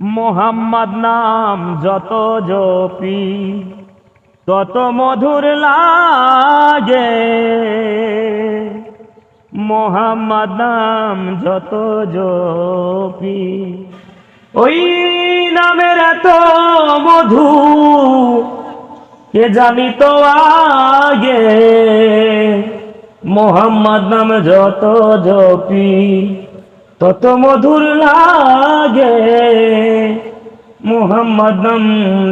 মোহাম্মদ নাম যত জপি, তত মধুর লাগে। মোহাম্মদ নাম যত জপি, ওই নামের এত মধু, কে জানি তো আগে? মোহাম্মদ নাম যত জপি তত মধুর লাগে। মোহাম্মদ নাম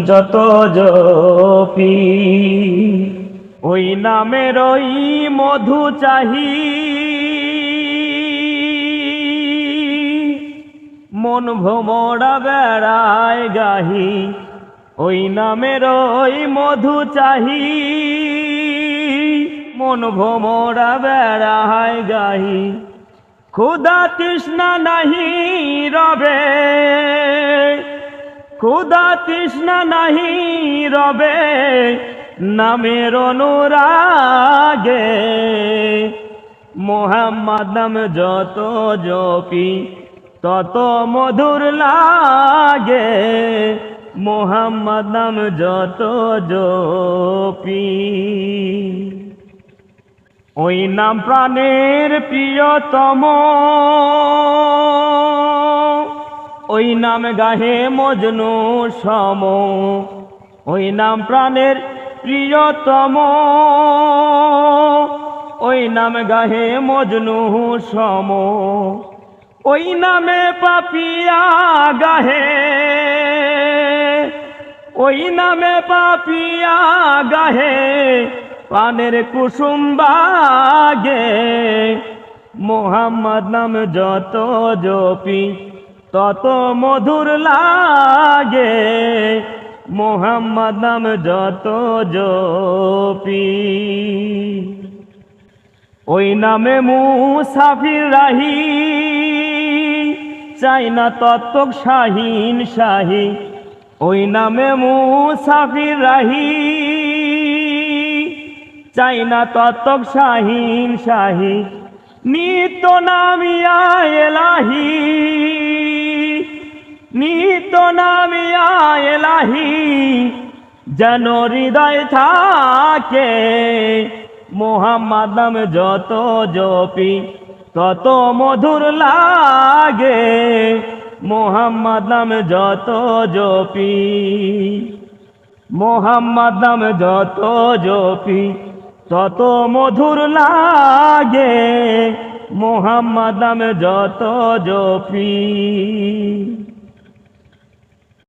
যত জপি। ওই নামের ওই মধু চাহি। মন ভোমরা বেড়ায় গাহি। ওই নামের ওই মধু চাহি। মন ভোমরা বেড়ায় গাহি। ক্ষুদা তৃষ্ণা নাহি রবে। ক্ষুদা তৃষ্ণা নাহি রবে, নামের অনুরাগে। মোহাম্মদ নাম যত জপি, তত মধুর লাগে। মোহাম্মদ নাম যত জপি। ওই নাম প্রাণের প্রিয়তম। ওই নাম গাহে মজনু সম। ওই নাম প্রাণের প্রিয়তম। ওই নাম গাহে মজনু সম। ওই নামে পাপিয়া গাহে। ওই নামে পাপিয়া গাহে পানের কুসুম বাগে, মোহাম্মদ নাম যত জপি, তত মধুর লাগে, মোহাম্মদ নাম যত জপি। ওই নামে মুসাফির রাহি, চাই না তত্ত্বক শাহিন শাহী। ওই নামে মুসাফির রাহি চাই না তত্ত্বক শাহিন শাহী। নিত নামিয়া এলাহি। নিত নামিয়া এলাহি। যেন হৃদয় থাকে মোহাম্মদ যত জপি, তত মধুর লাগে মোহাম্মদ যত জপি। মোহাম্মদ যত জপি। তত মধুর লাগে মোহাম্মদ যত জপি।